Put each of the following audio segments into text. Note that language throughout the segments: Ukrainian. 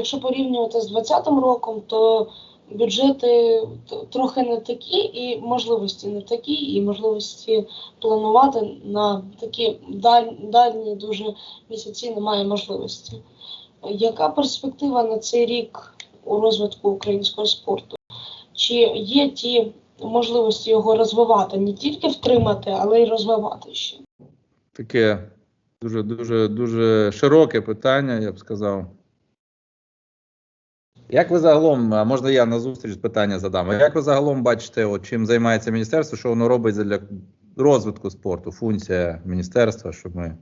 якщо порівнювати з 2020 роком, то бюджети трохи не такі, і можливості не такі, і можливості планувати на такі даль, дальні дуже місяці немає можливості. Яка перспектива на цей рік у розвитку українського спорту? Чи є ті можливості його розвивати, не тільки втримати, але й розвивати ще? Таке дуже дуже дуже широке питання, я б сказав. Як ви загалом, можна я на зустріч питання задам? Як ви загалом бачите, от, чим займається міністерство, що воно робить для розвитку спорту? Функція міністерства, щоб ми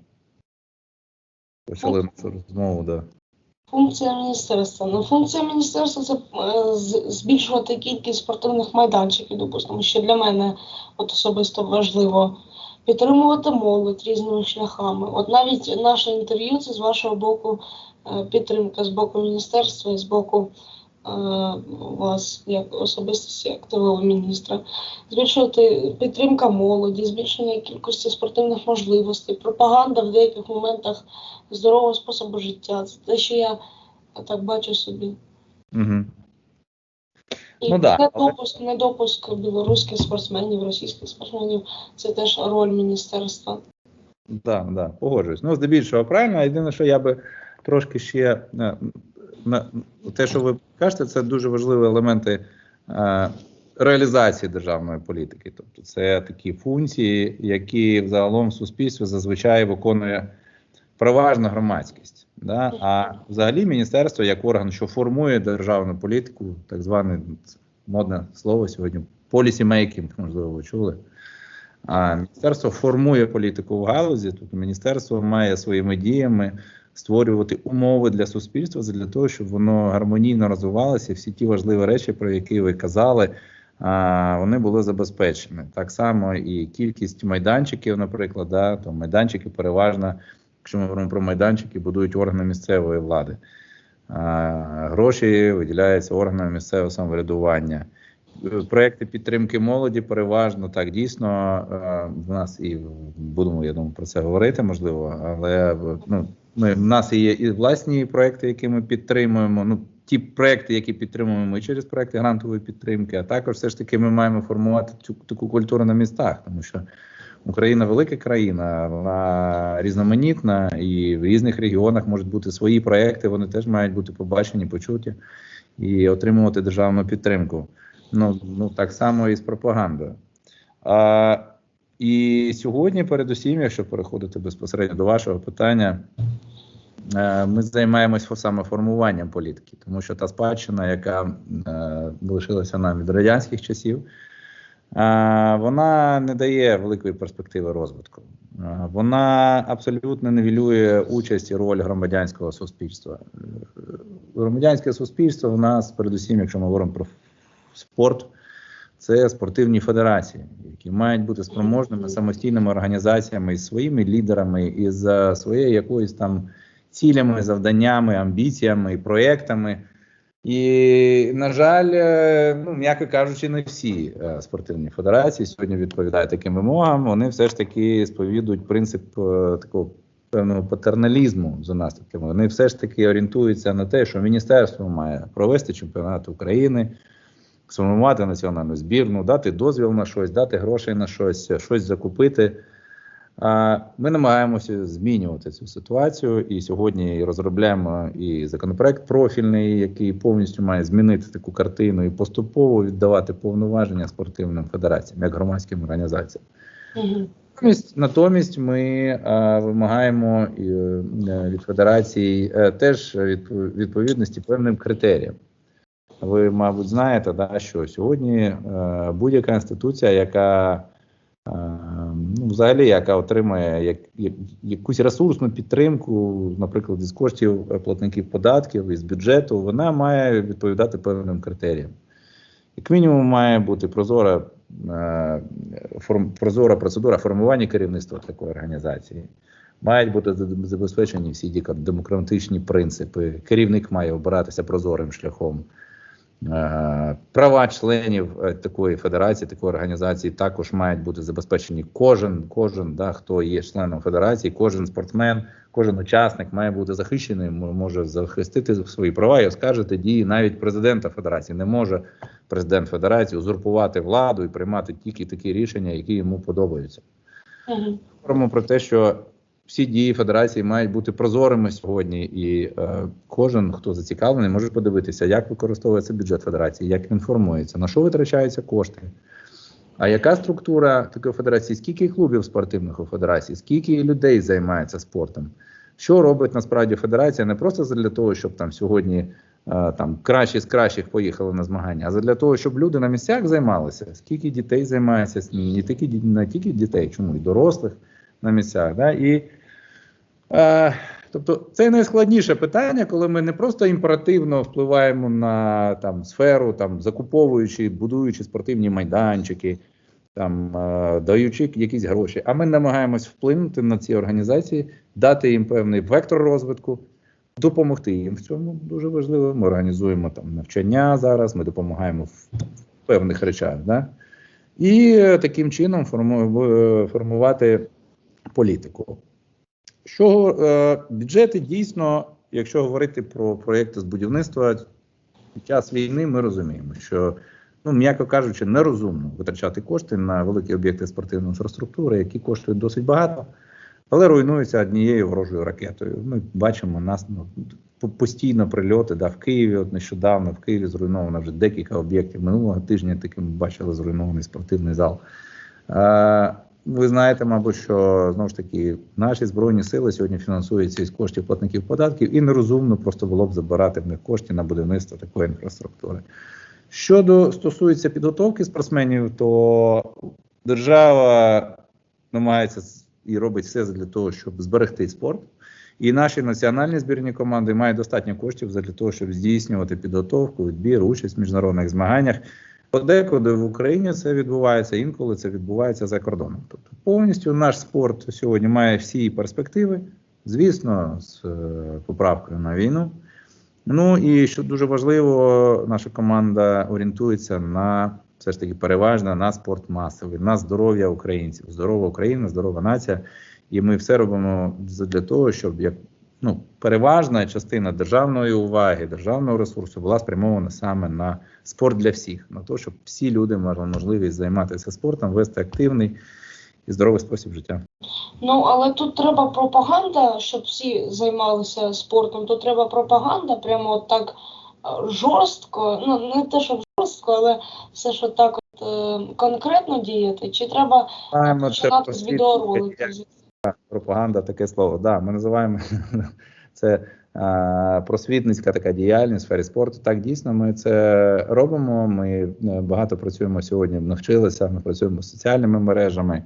почали нашу розмову. Да. Функція міністерства. Ну, функція міністерства це е, збільшувати кількість спортивних майданчиків, допустимо, що для мене от особисто важливо. Підтримувати молодь різними шляхами. От навіть наше інтерв'ю це з вашого боку підтримка з боку міністерства і з боку е, вас як особистості активного міністра. Збільшувати підтримка молоді, збільшення кількості спортивних можливостей, пропаганда в деяких моментах здорового способу життя. Це те, що я так бачу собі. Угу. І Ну да, недопуск, недопуск білоруських спортсменів, російських спортсменів це теж роль міністерства. Да, да, погоджуюсь. Ну, здебільшого правильно. Єдине, що я би трошки ще е, на те, що ви кажете, це дуже важливі елементи е, реалізації державної політики. Тобто, це такі функції, які взагалом в суспільстві зазвичай виконує переважна громадськість. Да? А взагалі міністерство як орган, що формує державну політику, так зване модне слово сьогодні policy making, можливо, ви чули. А міністерство формує політику в галузі. Тобто міністерство має своїми діями створювати умови для суспільства для того, щоб воно гармонійно розвивалося. Всі ті важливі речі, про які ви казали, вони були забезпечені. Так само і кількість майданчиків, наприклад, да, то майданчики переважно, якщо ми говоримо про майданчики, будують органи місцевої влади. А, гроші виділяються органами місцевого самоврядування. Проекти підтримки молоді переважно так дійсно в нас і будемо, я думаю, про це говорити, можливо, але ну, ми, в нас є і власні проекти, які ми підтримуємо. Ну, ті проекти, які підтримуємо ми через проекти грантової підтримки, а також все ж таки ми маємо формувати цю таку культуру на містах, тому що Україна велика країна, вона різноманітна, і в різних регіонах можуть бути свої проекти. Вони теж мають бути побачені, почуті і отримувати державну підтримку. Ну, ну так само і з пропагандою. А, і сьогодні, передусім, якщо переходити безпосередньо до вашого питання, ми займаємося саме формуванням політики, тому що та спадщина, яка е, лишилася нам від радянських часів, е, вона не дає великої перспективи розвитку. Е, Вона абсолютно нівелює участь і роль громадянського суспільства. Е, Громадянське суспільство в нас, передусім, якщо ми говоримо про спорт, це спортивні федерації, які мають бути спроможними самостійними організаціями із своїми лідерами, із е, своєю якоюсь там цілями, завданнями, амбіціями і проектами. І, на жаль, е, ну, м'яко кажучи, не всі е, спортивні федерації сьогодні відповідають таким вимогам. Вони все ж таки сповідують принцип е, такого певного патерналізму за наслідками. Вони все ж таки орієнтуються на те, що міністерство має провести чемпіонат України, сформувати національну збірну, дати дозвіл на щось, дати грошей на щось, щось закупити. А Ми намагаємося змінювати цю ситуацію, і сьогодні розробляємо і законопроект профільний, який повністю має змінити таку картину і поступово віддавати повноваження спортивним федераціям як громадським організаціям. Натомість, натомість ми е, вимагаємо е, від федерації е, теж відпо- відповідності певним критеріям. Ви, мабуть, знаєте, да, що сьогодні е, будь-яка інституція, яка ну, взагалі яка отримує як, як, якусь ресурсну підтримку, наприклад, із коштів е, платників податків, із бюджету, вона має відповідати певним критеріям. Як мінімум, має бути прозора, е, форм, прозора процедура формування керівництва такої організації. Мають бути забезпечені всі демократичні принципи. Керівник має обиратися прозорим шляхом. Е, Права членів е, такої федерації, такої організації також мають бути забезпечені. Кожен, кожен, да, хто є членом федерації, кожен спортсмен, кожен учасник має бути захищений, може захистити свої права і оскаржити дії навіть президента федерації. Не може президент федерації узурпувати владу і приймати тільки такі рішення, які йому подобаються. Говоримо про те, що всі дії федерації мають бути прозорими сьогодні, і е, кожен, хто зацікавлений, може подивитися, як використовується бюджет федерації, як він формується, на що витрачаються кошти. А яка структура такої федерації? Скільки клубів спортивних у федерації, скільки людей займається спортом? Що робить насправді федерація не просто для того, щоб там сьогодні е, там кращі з кращих поїхали на змагання, а для того, щоб люди на місцях займалися. Скільки дітей займається, не тільки не тільки дітей, чому і дорослих на місцях. Да? І, тобто це найскладніше питання, коли ми не просто імперативно впливаємо на там, сферу, там, закуповуючи, будуючи спортивні майданчики, там, е, даючи якісь гроші, а ми намагаємось вплинути на ці організації, дати їм певний вектор розвитку. Допомогти їм в цьому дуже важливо. Ми організуємо там навчання зараз, ми допомагаємо в певних речах. Да? І е, таким чином е, формувати політику. Що е, бюджети дійсно, якщо говорити про проєкти з будівництва, під час війни ми розуміємо, що, ну, м'яко кажучи, нерозумно витрачати кошти на великі об'єкти спортивної інфраструктури, які коштують досить багато, але руйнуються однією ворожою ракетою. Ми бачимо нас ну, постійно прильоти. Да, в Києві, от нещодавно в Києві зруйновано вже декілька об'єктів. Минулого тижня таким бачили зруйнований спортивний зал. Е, ви знаєте, мабуть, що знову ж таки наші збройні сили сьогодні фінансуються із коштів платників податків, і нерозумно просто було б забирати в них кошти на будівництво такої інфраструктури. Щодо стосується підготовки спортсменів, то держава намагається і робить все для того, щоб зберегти спорт. І наші національні збірні команди мають достатньо коштів для того, щоб здійснювати підготовку, відбір, участь в міжнародних змаганнях. Подекуди в Україні це відбувається, інколи це відбувається за кордоном. Тобто повністю наш спорт сьогодні має всі перспективи, звісно, з е, поправкою на війну. Ну і що дуже важливо, наша команда орієнтується на все ж таки переважно на спорт масовий, на здоров'я українців. Здорова Україна, здорова нація. І ми все робимо для того, щоб як ну, переважна частина державної уваги, державного ресурсу була спрямована саме на спорт для всіх, на те, щоб всі люди мали можливість займатися спортом, вести активний і здоровий спосіб життя. Ну, але тут треба пропаганда, щоб всі займалися спортом. Тут треба пропаганда, прямо от так е, жорстко. Ну, не те, щоб жорстко, але все ж так от, е, конкретно діяти. Чи треба починати з відеороликів? Пропаганда, таке слово. Да, ми називаємо це просвітницька така діяльність в сфері спорту. Так, дійсно, ми це робимо. Ми е, багато працюємо сьогодні, навчилися. Ми працюємо з соціальними мережами.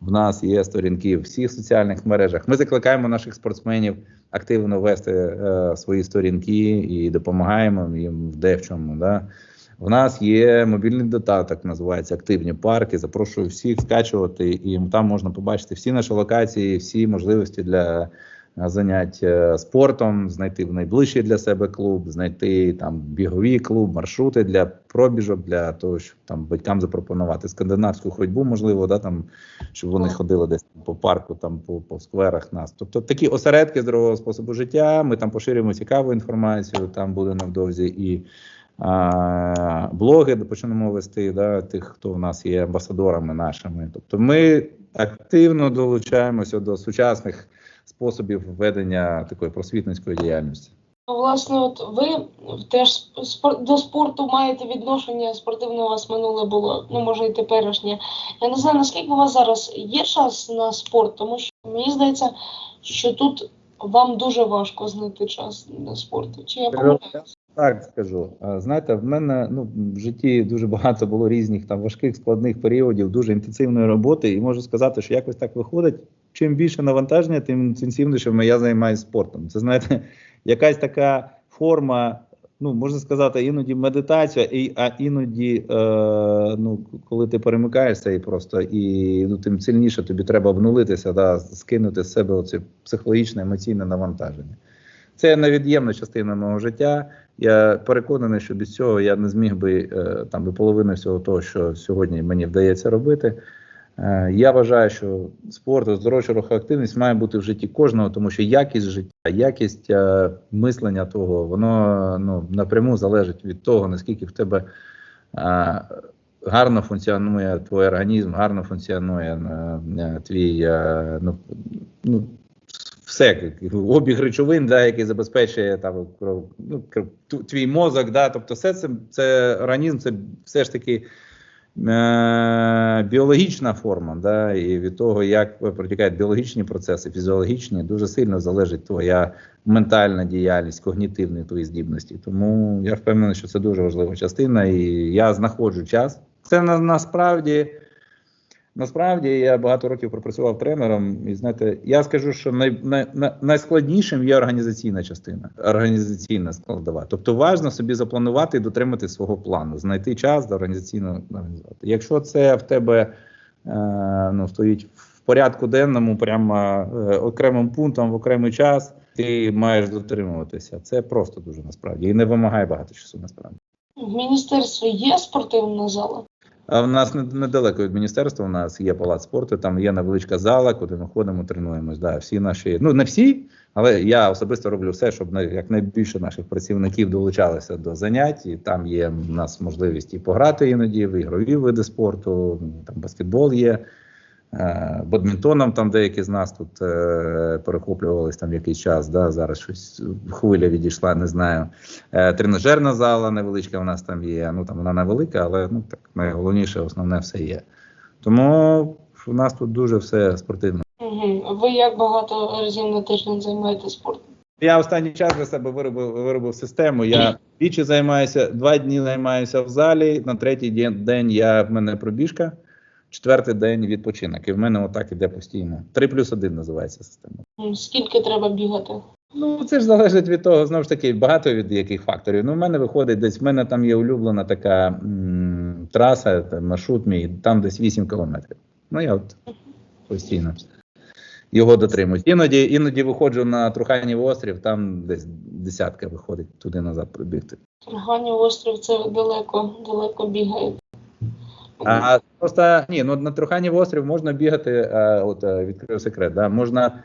В нас є сторінки в всіх соціальних мережах. Ми закликаємо наших спортсменів активно вести е, свої сторінки і допомагаємо їм в де в чому. Да? В нас є мобільний додаток, називається Активні парки. Запрошую всіх скачувати, і там можна побачити всі наші локації, всі можливості для е, занять е, спортом, знайти в найближчий для себе клуб, знайти там біговий клуб, маршрути для пробіжок, для того, щоб там батькам запропонувати скандинавську ходьбу, можливо, да, там, щоб вони ходили десь по парку, там по, по скверах нас. Тобто такі осередки здорового способу життя. Ми там поширюємо цікаву інформацію. Там буде невдовзі і блоги почнемо вести да, тих, хто в нас є амбасадорами нашими. Тобто ми активно долучаємося до сучасних способів ведення такої просвітницької діяльності. Ну, Власне, от ви теж спор- до спорту маєте відношення, спортивне у вас минуле було, ну може і теперішнє. Я не знаю, наскільки у вас зараз є час на спорт, тому що мені здається, що тут вам дуже важко знайти час на спорт. Чи я помиляюсь? Так скажу. А, Знаєте, в мене ну в житті дуже багато було різних там важких складних періодів, дуже інтенсивної роботи, і можу сказати, що якось так виходить. Чим більше навантаження, тим інтенсивніше я займаюся спортом. Це знаєте, якась така форма. Ну, можна сказати, іноді медитація, і, а іноді, е, ну, коли ти перемикаєшся і просто і ну, тим сильніше тобі треба обнулитися, да, скинути з себе оце психологічне емоційне навантаження. Це невід'ємна частина мого життя. Я переконаний, що без цього я не зміг би е, там до половини всього того, що сьогодні мені вдається робити. Е, Я вважаю, що спорт, оздоровча рухоактивність має бути в житті кожного, тому що якість життя, якість е, мислення того, воно ну, напряму залежить від того, наскільки в тебе гарно функціонує твій організм, гарно функціонує твій ну, ну, все, обіг речовин, да, який забезпечує там, ну, твій мозок, да, тобто все це, це організм, це все ж таки е, біологічна форма, да, і від того, як протікають біологічні процеси, фізіологічні, дуже сильно залежить твоя ментальна діяльність, когнітивні твої здібності. Тому я впевнений, що це дуже важлива частина, і я знаходжу час. Це на, насправді. Насправді я багато років пропрацював тренером, і знаєте, я скажу, що най, най, най- найскладнішим є організаційна частина, організаційна складова. Тобто важно собі запланувати і дотримати свого плану, знайти час до організаційного організувати. Якщо це в тебе е, ну, стоїть в порядку денному, прямо е, окремим пунктом в окремий час, ти маєш дотримуватися. Це просто дуже насправді і не вимагає багато часу насправді. В міністерстві є спортивна зала? В нас не- недалеко від міністерства. У нас є палац спорту, там є невеличка зала, куди ми ходимо, тренуємось. Да, всі наші, ну не всі, але я особисто роблю все, щоб на- якнайбільше наших працівників долучалися до занять. І там є у нас можливість і пограти іноді в ігрові види спорту. Там баскетбол є. Е, Бадмінтоном там деякі з нас тут е, перехоплювались там якийсь час. Да, зараз щось хвиля відійшла, не знаю. Е, тренажерна зала невеличка у нас там є. Ну там вона невелика, але ну так найголовніше, основне все є. Тому в нас тут дуже все спортивно. Угу. Ви як багато разів на тиждень займаєтесь спортом? Я останній час для себе виробив, виробив систему. Я двічі займаюся, два дні займаюся в залі. На третій день я в мене пробіжка, четвертий день відпочинок. І в мене отак іде постійно. Три плюс один називається система. Скільки треба бігати? Ну, це ж залежить від того, знову ж таки, багато від яких факторів. Ну, в мене виходить десь, в мене там є улюблена така м, траса, там, маршрут мій, там десь 8 кілометрів. Ну, я от постійно його дотримуюсь. Іноді, іноді виходжу на Труханів острів, там десь десятка виходить туди назад пробігти. Турганів острів це далеко, далеко бігає. А просто ні, ну на Труханів острів можна бігати, а, от е, відкрив секрет, да, можна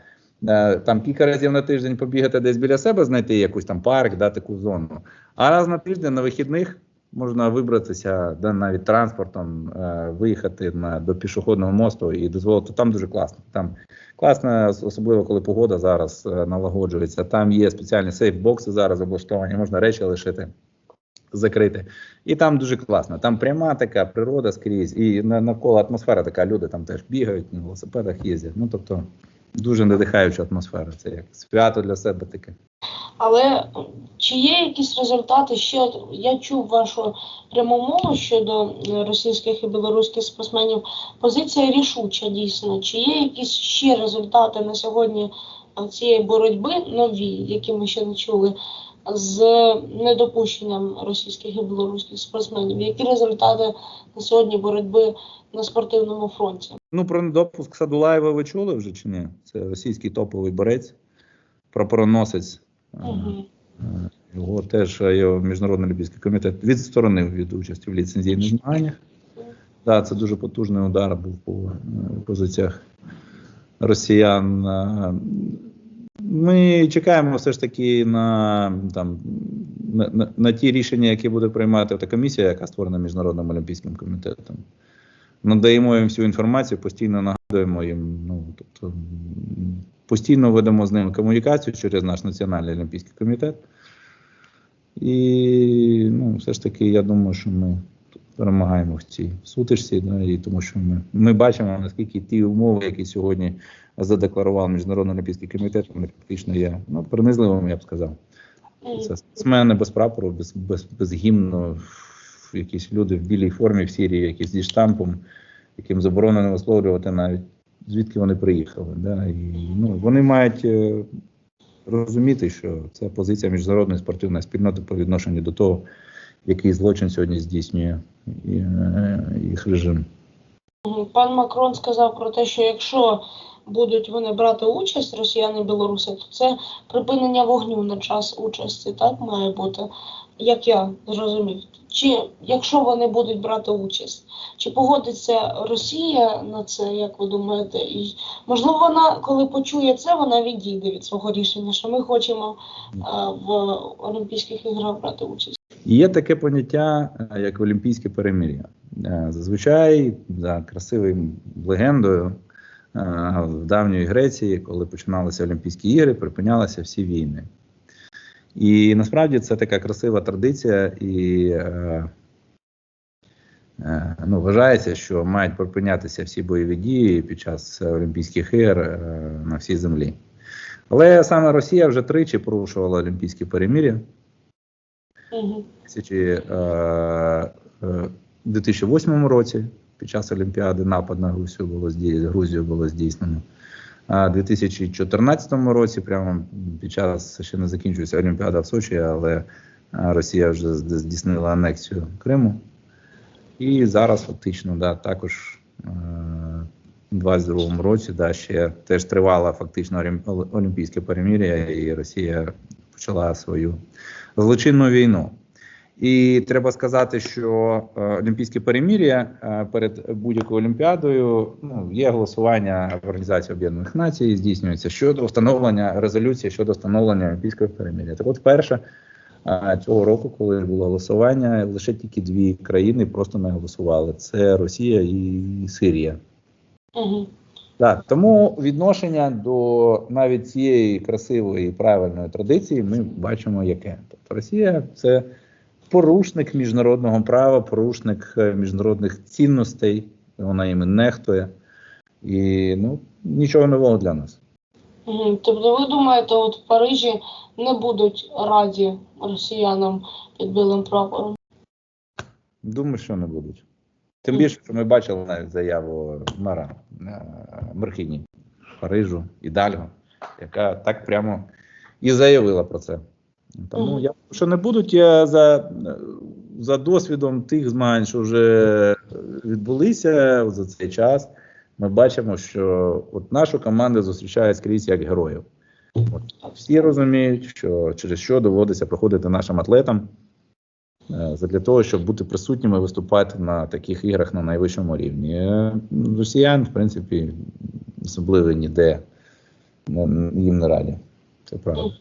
е, там кілька разів на тиждень побігати десь біля себе, знайти якийсь там парк, да, таку зону. А раз на тиждень на вихідних можна вибратися да, навіть транспортом, е, виїхати на, до пішохідного мосту і дозволити. Там дуже класно. Там класно, особливо коли погода зараз е, налагоджується. Там є спеціальні сейф-бокси зараз облаштовані, можна речі лишити. Закрити. І там дуже класно. Там пряма така природа скрізь, і навколо атмосфера така. Люди там теж бігають, на велосипедах їздять. Ну тобто дуже надихаюча атмосфера. Це як свято для себе таке. Але чи є якісь результати? Ще я чув вашу пряму мову щодо е, російських і білоруських спортсменів. Позиція рішуча дійсно. Чи є якісь ще результати на сьогодні е, цієї боротьби нові, які ми ще не чули, з недопущенням російських і білоруських спортсменів? Які результати на сьогодні боротьби на спортивному фронті? Ну про недопуск Садулаєва ви чули вже чи ні? Це російський топовий борець, прапороносець. Е, Угу. е, Його теж е, його міжнародний олімпійський комітет відсторонив від участі в ліцензійних змаганнях. Так, це дуже потужний удар був по е, позиціях росіян. Ми чекаємо все ж таки на, там, на, на, на ті рішення, які буде приймати та комісія, яка створена Міжнародним олімпійським комітетом. Надаємо їм всю інформацію, постійно нагадуємо їм. Ну, тобто, постійно ведемо з ними комунікацію через наш Національний олімпійський комітет. І ну, все ж таки, я думаю, що ми перемагаємо в цій сутичці, да, і тому що ми, ми бачимо, наскільки ті умови, які сьогодні задекларував Міжнародний олімпійський комітет, вони фактично є ну, принизливими, я б сказав. Це спортсмени без прапору, без, без, без гімну, якісь люди в білій формі в Сірії, якісь зі штампом, яким заборонено висловлювати навіть звідки вони приїхали. Да? І, ну, вони мають е, розуміти, що це позиція міжнародної спортивної спільноти по відношенню до того, який злочин сьогодні здійснює їх режим. Пан Макрон сказав про те, що якщо будуть вони брати участь, росіяни і білоруси, то це припинення вогню на час участі, так має бути, як я зрозумів. Чи якщо вони будуть брати участь, чи погодиться Росія на це, як ви думаєте? І можливо, вона, коли почує це, вона відійде від свого рішення, що ми хочемо е, в Олімпійських іграх брати участь. І Є таке поняття, е, як олімпійське перемир'я. Е, Зазвичай за красивою легендою е, в давньої Греції, коли починалися Олімпійські ігри, припинялися всі війни. І насправді це така красива традиція, і ну, вважається, що мають припинятися всі бойові дії під час Олімпійських ігор на всій землі. Але саме Росія вже тричі порушувала Олімпійські перемир'я. Угу. 2008 році під час Олімпіади напад на Грузію було Грузію було здійснено. А в 2014 році, прямо під час ще не закінчується Олімпіада в Сочі, але Росія вже здійснила анексію Криму. І зараз фактично да, також е, у 22 році да, ще теж тривала фактично олім- Олімпійське перемир'я, і Росія почала свою злочинну війну. І треба сказати, що е, Олімпійське перемір'я е, перед будь-якою олімпіадою ну, є голосування в Організації Об'єднаних Націй, здійснюється щодо встановлення резолюції щодо встановлення Олімпійського перемір'я. Так от вперше е, цього року, коли було голосування, лише тільки дві країни просто не голосували: це Росія і Сирія. Угу. Так, тому відношення до навіть цієї красивої і правильної традиції ми бачимо яке. Тобто Росія це порушник міжнародного права, порушник е, міжнародних цінностей, вона їми нехтує. І ну, нічого нового для нас. Тобто ви думаєте, от в Парижі не будуть раді росіянам під білим прапором? Думаю, що не будуть. Тим більше, що ми бачили навіть заяву мера е, Мерхіні Парижу і Дальго, яка так прямо і заявила про це. Тому я що не будуть я за, за досвідом тих змагань, що вже відбулися за цей час. Ми бачимо, що от нашу команду зустрічають скрізь як героїв. От, всі розуміють, що через що доводиться проходити нашим атлетам для того, щоб бути присутніми, виступати на таких іграх на найвищому рівні. Е, Росіян, в принципі, особливо ніде їм не раді. Це правда.